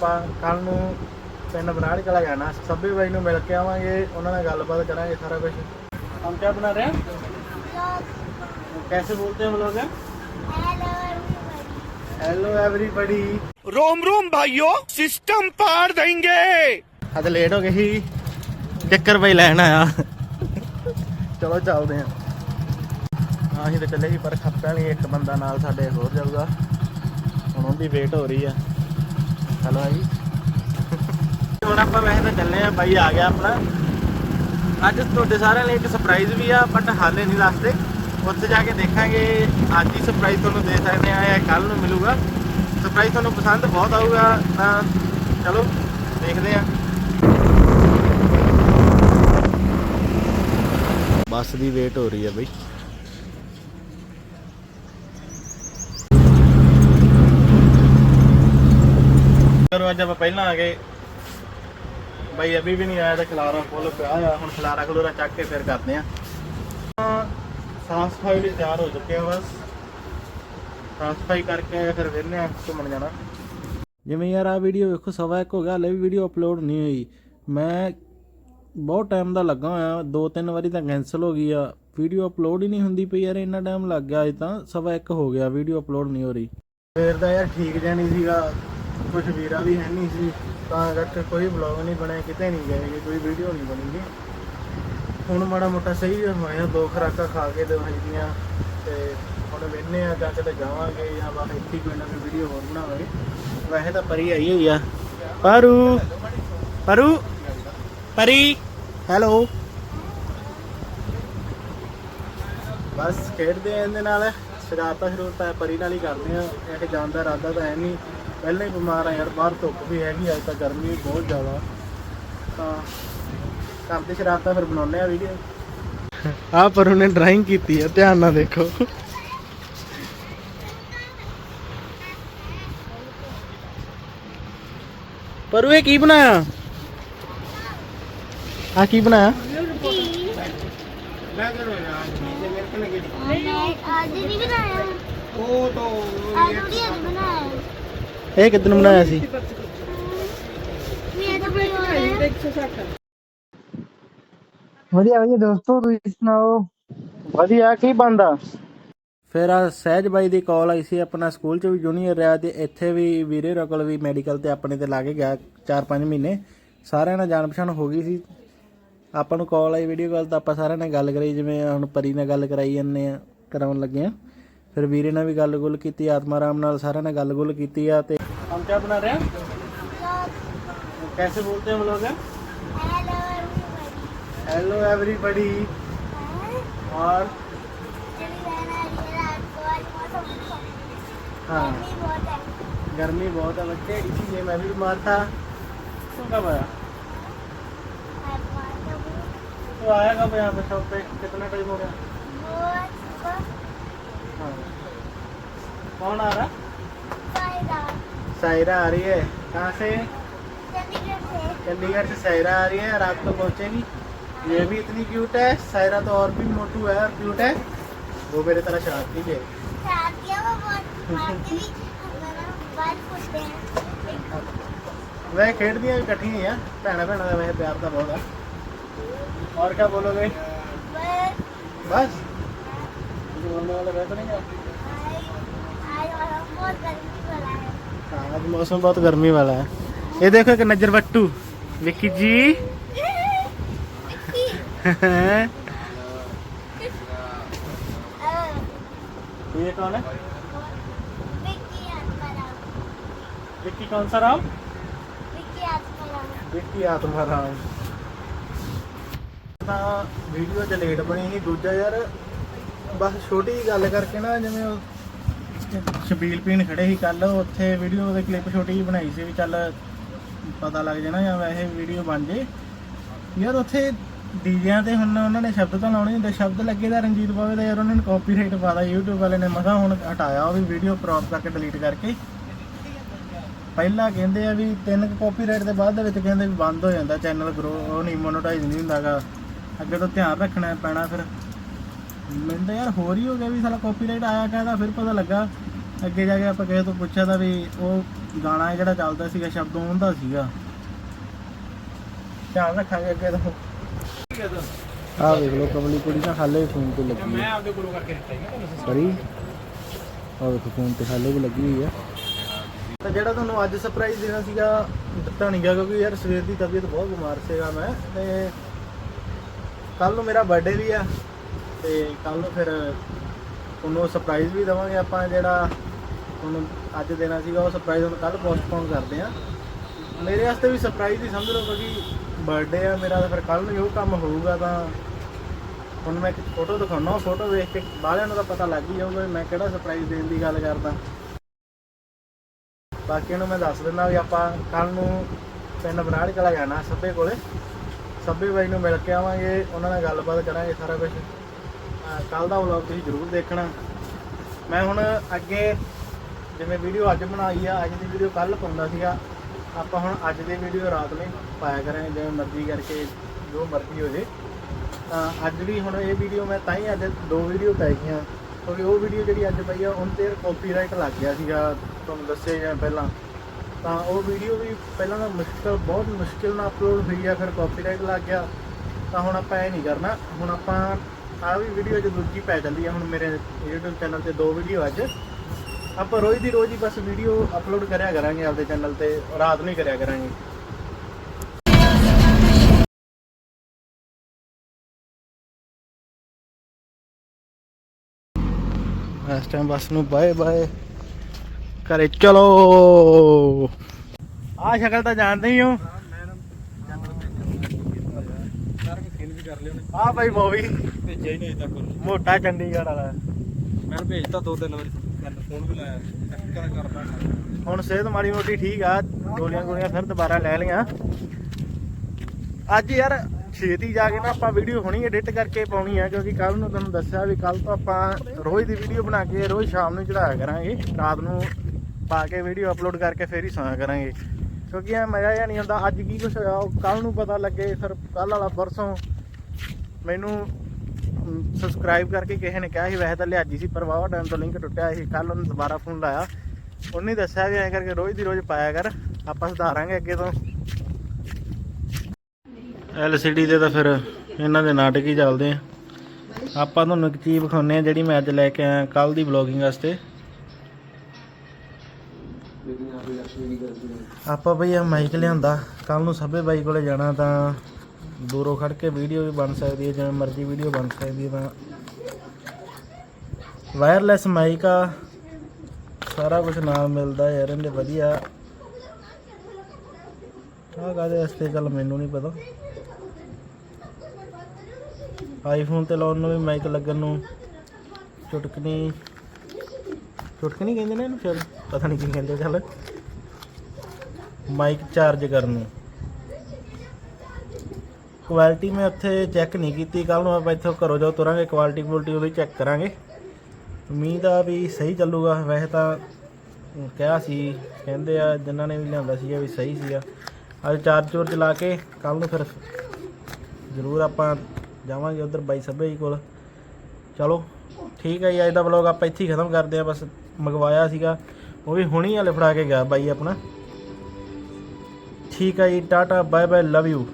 ਆਪਾਂ ਕੱਲ ਨੂੰ ਪਿੰਡ ਬਨਾੜ ਕਲਾ ਜਾਣਾ ਸੱਬੇ ਬਾਈ ਨੂੰ ਮਿਲ ਕੇ ਆਵਾਂਗੇ ਉਹਨਾਂ ਨਾਲ ਗੱਲਬਾਤ ਕਰਾਂਗੇ ਸਾਰਾ ਕੁਝ ਹਮ ਕੀ ਬਣਾ ਰਹੇ हैं कैसे बोलते हैं हम लोग हेलो एवरीबॉडी रोम रोम भाइयों सिस्टम पार देंगे ਅੱਜ ਲੇਟ ਹੋ ਗਏ ਸੀ ਚੱਕਰ ਬਈ ਲੈਣ ਆਇਆ ਚਲੋ ਚੱਲਦੇ ਆਂ ਹਾਂ ਅਸੀਂ ਤਾਂ ਚੱਲੇ ਸੀ ਪਰ ਖੱਪਿਆਂ ਲਈ ਇੱਕ ਬੰਦਾ ਨਾਲ ਸਾਡੇ ਹੋਰ ਜਾਊਗਾ ਹੁਣ ਉਹਦੀ ਵੇਟ ਹੋ ਰਹੀ ਆ ਚਲੋ ਆ ਜੀ। ਹੁਣ ਆਪਾਂ ਵੈਸੇ ਤਾਂ ਚੱਲੇ ਆ ਬਾਈ ਆ ਗਿਆ ਆਪਣਾ। ਅੱਜ ਤੁਹਾਡੇ ਸਾਰਿਆਂ ਲਈ ਇੱਕ ਸਰਪ੍ਰਾਈਜ਼ ਵੀ ਆ ਬਟ ਹਾਲੇ ਨਹੀਂ ਦੱਸਦੇ। ਉੱਥੇ ਜਾ ਕੇ ਦੇਖਾਂਗੇ ਅੱਜ ਹੀ ਸਰਪ੍ਰਾਈਜ਼ ਤੁਹਾਨੂੰ ਦੇ ਸਕਦੇ ਆ ਜਾਂ ਕੱਲ ਨੂੰ ਮਿਲੂਗਾ। ਸਰਪ੍ਰਾਈਜ਼ ਤੁਹਾਨੂੰ ਪਸੰਦ ਬਹੁਤ ਆਊਗਾ ਤਾਂ ਚਲੋ ਦੇਖਦੇ ਆ। ਬੱਸ ਦੀ ਵੇਟ ਹੋ ਰਹੀ ਹੈ ਬਈ। ਅੱਜ ਆਪਾਂ ਪਹਿਲਾਂ ਆ ਗਏ। ਬਾਈ ਅਭੀ ਵੀ ਨਹੀਂ ਆਇਆ ਤਾਂ ਖਲਾਰਾ ਫੁੱਲ ਪਿਆ ਆ। ਹੁਣ ਖਲਾਰਾ ਖਲੂਰਾ ਚੱਕ ਕੇ ਫਿਰ ਕਰਦੇ ਆ। ਸਾਫ਼ ਸਫ਼ਾਈ ਲਈ ਤਿਆਰ ਹੋ ਚੁੱਕੇ ਆ ਬਸ। ਸਾਫ਼ ਸਫ਼ਾਈ ਕਰਕੇ ਫਿਰ ਵੇਖਨੇ ਆ ਘੁੰਮਣ ਜਾਣਾ। ਜਿਵੇਂ ਯਾਰ ਆ ਵੀਡੀਓ ਵੇਖੋ ਸਵਾ ਇੱਕ ਹੋ ਗਿਆ। ਹਲੇ ਵੀ ਵੀਡੀਓ ਅਪਲੋਡ ਨਹੀਂ ਹੋਈ। ਮੈਂ ਬਹੁਤ ਟਾਈਮ ਦਾ ਲੱਗਾ ਹੋਇਆ। ਦੋ ਤਿੰਨ ਵਾਰੀ ਤਾਂ ਕੈਨਸਲ ਹੋ ਗਈ ਆ। ਵੀਡੀਓ ਅਪਲੋਡ ਹੀ ਨਹੀਂ ਹੁੰਦੀ ਪਈ ਯਾਰ ਇੰਨਾ ਟਾਈਮ ਲੱਗ ਗਿਆ ਅਜੇ ਤਾਂ। ਸਵਾ ਇੱਕ ਹੋ ਗਿਆ ਵੀਡੀਓ ਅਪਲੋਡ ਨਹੀਂ ਹੋ ਰਹੀ। ਫੇਰ ਦਾ ਯਾਰ ਠੀਕ ਨਹੀਂ ਸੀਗਾ। ਕੁਝ ਵੀਰਾ ਵੀ ਹੈ ਨਹੀਂ ਸੀ ਤਾਂ ਕਰਕੇ ਕੋਈ ਵਲੌਗ ਨਹੀਂ ਬਣਿਆ ਕਿਤੇ ਨਹੀਂ ਗਏ ਕੋਈ ਵੀਡੀਓ ਨਹੀਂ ਬਣੀਗੀ ਹੁਣ ਮਾੜਾ ਮੋਟਾ ਸਹੀ ਹੋਇਆ ਦੋ ਖਰਾਕਾਂ ਖਾ ਕੇ ਦਵਾਈ ਦੀਆਂ ਤੇ ਹੁਣ ਵੇਖਨੇ ਆ ਜਾ ਕੇ ਤੇ ਜਾਵਾਂਗੇ ਜਾਂ ਬਸ ਇੱਥੇ ਕੋਈ ਨਾ ਕੋਈ ਵੀਡੀਓ ਹੋਰ ਬਣਾਵਾਂਗੇ। ਵੈਸੇ ਤਾਂ ਪਰੀ ਆਈ ਹੋਈ ਆ। ਪਰੂ ਪਰੂ ਪਰੀ। ਹੈਲੋ। ਬਸ ਖੇਡਦੇ ਆ ਇਹਦੇ ਨਾਲ। ਸ਼ਰਾਰਤਾਂ ਸ਼ਰੂਰਤਾਂ ਪਰੀ ਨਾਲ ਹੀ ਕਰਦੇ ਆ। ਇਹ ਜਾਣ ਦਾ ਇਰਾਦਾ ਤਾਂ ਹੈ ਨਹੀਂ। ਪਹਿਲਾਂ ਹੀ ਬਿਮਾਰ ਆ ਯਾਰ ਬਾਹਰ ਧੁੱਪ ਵੀ ਹੈਗੀ ਅੱਜ ਤਾਂ ਗਰਮੀ ਵੀ ਬਹੁਤ ਜ਼ਿਆਦਾ। ਤਾਂ ਕਰਦੇ ਸ਼ਰਾਰਤਾਂ ਫਿਰ ਬਣਾਉਂਦੇ ਆ ਵੀਡੀਓ ਆ ਪਰ ਉਹਨੇ ਡਰਾਇੰਗ ਕੀਤੀ ਹੈ ਧਿਆਨ ਨਾਲ ਦੇਖੋ। ਪਰ ਉਹ ਇਹ ਕੀ ਬਣਾਇਆ? ਆ ਕੀ ਬਣਾਇਆ? आज नहीं बनाया ਉਹ ਤਾਂ आज थोड़ी आज बनाया ਇਹ ਕਿਦਨ ਬਣਾਇਆ ਸੀ मैं तो कोई और है ਵਧੀਆ ਵਧੀਆ ਦੋਸਤੋ ਤੁਸੀਂ ਸੁਣਾਓ ਵਧੀਆ ਕੀ ਬੰਦਾ ਫਿਰ ਆ ਸਹਿਜ ਬਾਈ ਦੀ ਕਾਲ ਆਈ ਸੀ ਆਪਣਾ ਸਕੂਲ ਚ ਵੀ ਜੂਨੀਅਰ ਰਿਹਾ ਤੇ ਇੱਥੇ ਵੀ ਵੀਰੇ ਰਕਲ ਵੀ ਮੈਡੀਕਲ ਤੇ ਆਪਣੇ ਤੇ ਲਾ ਕੇ ਗਿਆ 4-5 ਮਹੀਨੇ ਸਾਰਿਆਂ ਨਾਲ ਜਾਣ ਪਛਾਣ ਹੋ ਗਈ ਸੀ ਆਪਾਂ ਨੂੰ ਕਾਲ ਆਈ ਵੀਡੀਓ ਕਾਲ ਤਾਂ ਆਪਾਂ ਸਾਰਿਆਂ ਨਾਲ ਗੱਲ ਕਰਾਈ ਜਿਵੇਂ ਹੁਣ ਪਰੀ ਨਾਲ ਗੱਲ ਕਰਾਈ ਜੰਨੇ ਆ ਕਰਾਉਣ ਲੱਗੇ ਆ ਫਿਰ ਵੀਰੇ ਨਾਲ ਵੀ ਗੱਲ-ਗੁੱਲ ਕੀਤੀ ਆਤਮਾ ਰਾਮ ਨਾਲ ਸਾਰਿਆਂ ਨਾਲ ਗੱਲ-ਗੁੱਲ ਕੀਤੀ ਆ ਤੇ ਹਮ ਕੀ ਬਣਾ ਰਹੇ ਹਾਂ कैसे बोलते हैं हम लोग हेलो हेलो एवरीबॉडी एवरीबॉडी और चली रहना है रात को आज मौसम हाँ गर्मी बहुत है गर्मी बहुत है बच्चे इसीलिए मैं भी बीमार था तू कब आया तू आया कब यहाँ पे शॉप पे कितना टाइम हो गया? हाँ। कौन आ रहा? सायरा आ रही है। कहाँ से? चंडीगढ़ से। सायरा आ रही है रात को पहुँचेगी। ये भी इतनी क्यूट है। सायरा तो और भी मोटू है और क्यूट है। वो मेरे तरह शरारती है भी हैं। वह खेडदियाँ भी कठी ही हैं। भैन भैन का वैसे प्यार तो बहुत। है और क्या बोलोगे बस बस मुझे बोलने वाला रहता नहीं है आज मौसम बहुत गर्मी वाला है ये देखो एक नजर बट्टू विक्की जी ये कौन है विक्की कौन सा राम विक्की आत्मा राम विक्की आत्मा राम ਤਾਂ ਵੀਡੀਓ ਚ ਲੇਟ ਬਣੀ ਸੀ। ਦੂਜਾ ਯਾਰ, ਬਸ ਛੋਟੀ ਜਿਹੀ ਗੱਲ ਕਰਕੇ ਨਾ, ਜਿਵੇਂ ਉਹ ਛਬੀਲ ਪੀਣ ਖੜੇ ਸੀ ਕੱਲ ਉੱਥੇ ਵੀਡੀਓ ਦੇ ਕਲਿੱਪ ਛੋਟੀ ਜਿਹੀ ਬਣਾਈ ਸੀ ਵੀ ਚੱਲ ਪਤਾ ਲੱਗ ਜਾਣਾ ਜਾਂ ਵੈਸੇ ਵੀਡੀਓ ਬਣ ਜੇ। ਯਾਰ ਉੱਥੇ ਡੀਜਿਆਂ ਤੇ ਹੁਣ ਉਹਨਾਂ ਨੇ ਸ਼ਬਦ ਤਾਂ ਲਾਉਣੇ ਹੁੰਦੇ, ਸ਼ਬਦ ਲੱਗੇ ਦਾ ਰਣਜੀਤ ਬਾਵੇ ਦਾ ਯਾਰ, ਉਹਨਾਂ ਨੇ ਕਾਪੀਰਾਈਟ ਪਾਦਾ YouTube ਵਾਲੇ ਨੇ ਮਸਾ ਹੁਣ ਹਟਾਇਆ ਉਹ ਵੀ ਵੀਡੀਓ ਕ੍ਰੌਪ ਕਰਕੇ ਡਿਲੀਟ ਕਰਕੇ। ਪਹਿਲਾਂ ਕਹਿੰਦੇ ਆ ਵੀ ਤਿੰਨ ਕਾਪੀਰਾਈਟ ਦੇ ਬਾਅਦ ਦੇ ਵਿੱਚ ਕਹਿੰਦੇ ਵੀ ਬੰਦ ਹੋ ਜਾਂਦਾ ਚੈਨਲ ਗਰੋ ਉਹ ਨਹੀਂ ਮੋਨੇਟਾਈਜ਼ ਨਹੀਂ ਹੁੰਦਾਗਾ। ਅੱਗੇ ਤੋਂ ਧਿਆਨ ਰੱਖਣਾ ਪੈਣਾ ਫਿਰ। ਮੈਨੂੰ ਤਾਂ ਯਾਰ ਹੋਰ ਹੀ ਹੋ ਗਿਆ ਵੀ ਸਾਲਾ ਕਾਪੀਰਾਈਟ ਆਇਆ ਕਹਿੰਦਾ ਫਿਰ ਪਤਾ ਲੱਗਾ। ਅੱਗੇ ਜਾ ਕੇ ਆਪਾਂ ਕਿਸੇ ਤੋਂ ਪੁੱਛਿਆ ਤਾਂ ਵੀ ਉਹ ਗਾਣਾ ਜਿਹੜਾ ਚੱਲਦਾ ਸੀਗਾ ਸ਼ਬਦ ਉਹਦਾ ਸੀਗਾ। ਧਿਆਨ ਰੱਖਾਂਗੇ ਅੱਗੇ ਤੋਂ। ਆਹ ਵੇਖ ਲਓ ਕਮਲੀ ਕੁੜੀ ਨਾ ਹਾਲੇ ਫੋਨ ਤੇ ਲੱਗੀ ਮੈਂ ਆਪਦੇ ਕੋਲੋਂ ਕਰਕੇ ਦਿੱਤਾ ਸਰੀ ਆਹ ਵੇਖੋ ਫੋਨ ਤੇ ਹਾਲੇ ਵੀ ਲੱਗੀ ਹੋਈ ਆ। ਤਾਂ ਜਿਹੜਾ ਤੁਹਾਨੂੰ ਅੱਜ ਸਰਪ੍ਰਾਈਜ਼ ਦੇਣਾ ਸੀਗਾ ਦਿੱਤਾ ਨਹੀਂ ਗਿਆ ਕਿਉਂਕਿ ਯਾਰ ਸਵੇਰ ਦੀ ਤਬੀਅਤ ਬਹੁਤ ਬਿਮਾਰ ਸੀਗਾ ਮੈਂ ਤੇ ਕੱਲ ਨੂੰ ਮੇਰਾ ਬਰਥਡੇ ਵੀ ਆ ਤੇ ਕੱਲ ਨੂੰ ਫਿਰ ਤੁਹਾਨੂੰ ਸਰਪ੍ਰਾਈਜ਼ ਵੀ ਦਵਾਂਗੇ ਆਪਾਂ ਜਿਹੜਾ ਤੁਹਾਨੂੰ ਅੱਜ ਦੇਣਾ ਸੀਗਾ, ਉਹ ਸਰਪ੍ਰਾਈਜ਼ ਉਹਨੂੰ ਕੱਲ ਪੋਸਟਪੋਨ ਕਰਦੇ ਆ ਮੇਰੇ ਵਾਸਤੇ ਵੀ ਸਰਪ੍ਰਾਈਜ਼ ਹੀ ਸਮਝ ਲਓ ਕਿਉਂਕਿ ਬਰਥਡੇ ਆ, ਮੇਰਾ ਤਾਂ ਫਿਰ ਕੱਲ ਨੂੰ ਹੀ ਉਹ ਕੰਮ ਹੋਊਗਾ ਤਾਂ ਹੁਣ ਮੈਂ ਇੱਕ ਫੋਟੋ ਦਿਖਾਉਣਾ, ਉਹ ਫੋਟੋ ਵੇਖ ਕੇ ਬਾਹਲਿਆਂ ਨੂੰ ਤਾਂ ਪਤਾ ਲੱਗ ਹੀ ਜਾਊਗਾ ਵੀ ਮੈਂ ਕਿਹੜਾ ਸਰਪ੍ਰਾਈਜ਼ ਦੇਣ ਦੀ ਗੱਲ ਕਰਦਾ। ਬਾਕੀ ਨੂੰ ਮੈਂ ਦੱਸ ਦਿੰਦਾ ਵੀ ਆਪਾਂ ਕੱਲ ਨੂੰ ਪਿੰਡ ਬਰਾੜ ਕਲਾ ਜਾਣਾ ਸੱਬੇ ਕੋਲੇ। ਸੱਬੇ ਬਾਈ ਨੂੰ ਮਿਲ ਕੇ ਆਵਾਂਗੇ, ਉਹਨਾਂ ਨਾਲ ਗੱਲਬਾਤ ਕਰਾਂਗੇ ਸਾਰਾ ਕੁਝ ਕੱਲ ਦਾ ਵਲੌਗ ਤੁਸੀਂ ਜ਼ਰੂਰ ਦੇਖਣਾ। ਮੈਂ ਹੁਣ ਅੱਗੇ ਜਿਵੇਂ ਵੀਡੀਓ ਅੱਜ ਬਣਾਈ ਆ, ਅੱਜ ਦੀ ਵੀਡੀਓ ਕੱਲ ਪਾਉਂਦਾ ਸੀਗਾ। ਆਪਾਂ ਹੁਣ ਅੱਜ ਦੀ ਵੀਡੀਓ ਰਾਤ ਨੂੰ ਪਾਇਆ ਕਰਾਂਗੇ, ਜਿਵੇਂ ਮਰਜ਼ੀ ਕਰਕੇ ਜੋ ਮਰਜ਼ੀ ਹੋ ਜੇ ਤਾਂ ਅੱਜ ਵੀ ਹੁਣ ਇਹ ਵੀਡੀਓ ਮੈਂ ਤਾਂ ਹੀ ਅੱਜ ਦੋ ਵੀਡੀਓ ਪੈ ਗਈਆਂ, ਕਿਉਂਕਿ ਉਹ ਵੀਡੀਓ ਜਿਹੜੀ ਅੱਜ ਪਈ ਆ, ਉਹਨ ਤੇ ਕਾਪੀਰਾਈਟ ਲੱਗ ਗਿਆ ਸੀਗਾ, ਤੁਹਾਨੂੰ ਦੱਸਿਆ ਜਿਵੇਂ ਪਹਿਲਾਂ। ਤਾਂ ਉਹ ਵੀਡੀਓ ਵੀ ਪਹਿਲਾਂ ਤਾਂ ਮੁਸ਼ਕਲ, ਬਹੁਤ ਮੁਸ਼ਕਿਲ ਨਾਲ ਅਪਲੋਡ ਹੋਈ ਆ, ਫਿਰ ਕਾਪੀਰਾਈਟ ਲੱਗ ਗਿਆ। ਤਾਂ ਹੁਣ ਆਪਾਂ ਇਹ ਨਹੀਂ ਕਰਨਾ। ਹੁਣ ਆਪਾਂ ਆ ਵੀ ਵੀਡੀਓ ਜੋ ਦੂਜੀ ਪੈ ਜਾਂਦੀ ਆ, ਹੁਣ ਮੇਰੇ YouTube ਚੈਨਲ ਤੇ ਦੋ ਵੀਡੀਓ ਅੱਜ। ਆਪਾਂ ਰੋਜ਼ ਦੀ ਰੋਜ਼ ਹੀ ਬਸ ਵੀਡੀਓ ਅਪਲੋਡ ਕਰਿਆ ਕਰਾਂਗੇ ਆਪਦੇ ਚੈਨਲ ਤੇ, ਰਾਤ ਨੂੰ ਹੀ ਕਰਿਆ ਕਰਾਂਗੇ। ਇਸ ਟਾਈਮ ਬੱਸ ਨੂੰ ਬਾਏ ਬਾਏ ਘਰੇ ਚਲੋ। ਆ ਸ਼ਕਲ ਤਾਂ ਜਾਣਦੇ ਹੀ ਹੋ। ਆ ਭਾਈ ਮੂਵੀ ਭੇਜਿਆ ਹੀ ਨਹੀਂ ਤੱਕ ਮੋਟਾ ਚੰਡੀਗੜ੍ਹ ਵਾਲਾ। ਮੈਂ ਭੇਜਤਾ ਦੋ ਤਿੰਨ ਵਾਰੀ। ਫੋਨ ਵੀ ਲਾਇਆ। ਚੱਕਰ ਕਰਦਾ ਹੁਣ ਸਿਹਤ ਮਾੜੀ ਮੋਟੀ ਠੀਕ ਆ। ਗੋਲੀਆਂ ਗੋਲੀਆਂ ਫਿਰ ਦੁਬਾਰਾ ਲੈ ਲਈਆਂ। ਅੱਜ ਯਾਰ ਛੇਤੀ ਜਾ ਕੇ ਨਾ ਆਪਾਂ ਵੀਡੀਓ ਹੁਣੀ ਐਡਿਟ ਕਰਕੇ ਪਾਉਣੀ ਆ ਕਿਉਂਕਿ ਕੱਲ ਨੂੰ ਤੁਹਾਨੂੰ ਦੱਸਿਆ ਵੀ ਕੱਲ ਤੋਂ ਆਪਾਂ ਰੋਜ਼ ਦੀ ਵੀਡੀਓ ਬਣਾ ਕੇ ਰੋਜ਼ ਸ਼ਾਮ ਨੂੰ ਚੜਾਇਆ ਕਰਾਂਗੇ। ਰਾਤ ਨੂੰ ਪਾ ਕੇ ਵੀਡੀਓ ਅਪਲੋਡ ਕਰਕੇ ਫੇਰ ਹੀ ਸੋਇਆ ਕਰਾਂਗੇ। ਕਿਉਂਕਿ ਇਹ ਮਜ਼ਾ ਜਿਹਾ ਨਹੀਂ ਹੁੰਦਾ ਅੱਜ ਕੀ ਕੁਛ ਹੋਇਆ, ਉਹ ਕੱਲ ਨੂੰ ਪਤਾ ਲੱਗੇ, ਫਿਰ ਕੱਲ ਵਾਲਾ ਪਰਸੋਂ ਮੈਨੂੰ ਸਬਸਕ੍ਰਾਈਬ ਕਰਕੇ ਕਿਸੇ ਨੇ ਕਿਹਾ ਸੀ, ਵੈਸੇ ਤਾਂ ਲਿਆਜੀ ਸੀ, ਪਰ ਵਾਵਾ ਟਾਈਮ ਤੋਂ ਲਿੰਕ ਟੁੱਟਿਆ ਸੀ ਕੱਲ ਉਹਨੂੰ ਦੁਬਾਰਾ ਫੋਨ ਲਾਇਆ। ਉਹਨੇ ਦੱਸਿਆ ਵੀ ਐਂ ਕਰਕੇ ਰੋਜ਼ ਦੀ ਰੋਜ਼ ਪਾਇਆ ਕਰ, ਆਪਾਂ ਸੁਧਾਰਾਂਗੇ ਅੱਗੇ ਤੋਂ। LCD ਦੇ ਤਾਂ ਫਿਰ ਇਹਨਾਂ ਦੇ ਨਾਟਕ ਹੀ ਚੱਲਦੇ ਆ। ਆਪਾਂ ਤੁਹਾਨੂੰ ਇੱਕ ਚੀਜ਼ ਵਿਖਾਉਂਦੇ ਆ, ਜਿਹੜੀ ਮੈਂ ਅੱਜ ਲੈ ਕੇ ਆਇਆ ਕੱਲ ਦੀ ਵਲੌਗਿੰਗ ਵਾਸਤੇ। ਆਪਾਂ ਬਈ ਆ ਮਾਈਕ ਲਿਆਂਦਾ। ਕੱਲ ਨੂੰ ਸਭੇ ਬਾਈ ਕੋਲੇ ਜਾਣਾ ਤਾਂ ਦੂਰੋਂ ਖੜ ਕੇ ਵੀਡੀਓ ਵੀ ਬਣ ਸਕਦੀ ਹੈ, ਜਿਵੇਂ ਮਰਜ਼ੀ ਵੀਡੀਓ ਬਣ ਸਕਦੀ ਹੈ ਤਾਂ। ਵਾਇਰਲੈਸ ਮਾਈਕ ਆ। ਸਾਰਾ ਕੁਝ ਨਾਲ ਮਿਲਦਾ ਯਾਰ, ਇਹਦੇ ਵਧੀਆ। ਆਹ ਕਾਹਦੇ ਵਾਸਤੇ ਚੱਲ ਮੈਨੂੰ ਨਹੀਂ ਪਤਾ। ਆਈਫੋਨ ਤੇ ਲਾਉਣ ਨੂੰ ਵੀ ਮਾਈਕ ਲੱਗਣ ਨੂੰ ਚੁਟਕਣੀ ਚੁਟਕਣੀ ਕਹਿੰਦੇ ਨੇ ਇਹਨੂੰ ਸ਼ਾਇਦ ਪਤਾ ਨਹੀਂ ਕੀ ਕਹਿੰਦੇ ਚੱਲ। ਮਾਈਕ ਚਾਰਜ ਕਰਨ। ਨੂੰ ਕੁਆਲਿਟੀ ਮੈਂ ਉੱਥੇ ਚੈੱਕ ਨਹੀਂ ਕੀਤੀ। ਕੱਲ ਨੂੰ ਆਪਾਂ ਇੱਥੋਂ ਘਰੋਂ ਜਾਓ, ਤੁਰਾਂਗੇ ਕੁਆਲਿਟੀ ਕੁਆਲਿਟੀ ਉਹਦੀ ਚੈੱਕ ਕਰਾਂਗੇ। ਉਮੀਦ ਆ ਵੀ ਸਹੀ ਚੱਲੂਗਾ। ਵੈਸੇ ਤਾਂ ਕਿਹਾ ਸੀ, ਕਹਿੰਦੇ ਆ, ਜਿਨ੍ਹਾਂ ਨੇ ਵੀ ਲਿਆਂਦਾ ਸੀਗਾ ਵੀ ਸਹੀ ਸੀਗਾ। ਅੱਜ ਚਾਰਜ ਚੋਰ ਚਲਾ ਕੇ ਕੱਲ ਨੂੰ ਫਿਰ ਜ਼ਰੂਰ ਆਪਾਂ ਜਾਵਾਂਗੇ ਉਧਰ ਬਾਈ ਸੱਭੇ ਜੀ ਕੋਲ। ਚਲੋ, ਠੀਕ ਹੈ ਜੀ, ਅੱਜ ਦਾ ਵਲੌਗ ਆਪਾਂ ਇੱਥੇ ਹੀ ਖਤਮ ਕਰਦੇ ਆ। ਬਸ ਮੰਗਵਾਇਆ ਸੀਗਾ। ਉਹ ਵੀ ਹੁਣੀ ਹਲੇ ਫੜਾ ਕੇ ਗਿਆ ਬਾਈ ਆਪਣਾ। ਠੀਕ ਹੈ ਜੀ tata bye bye love you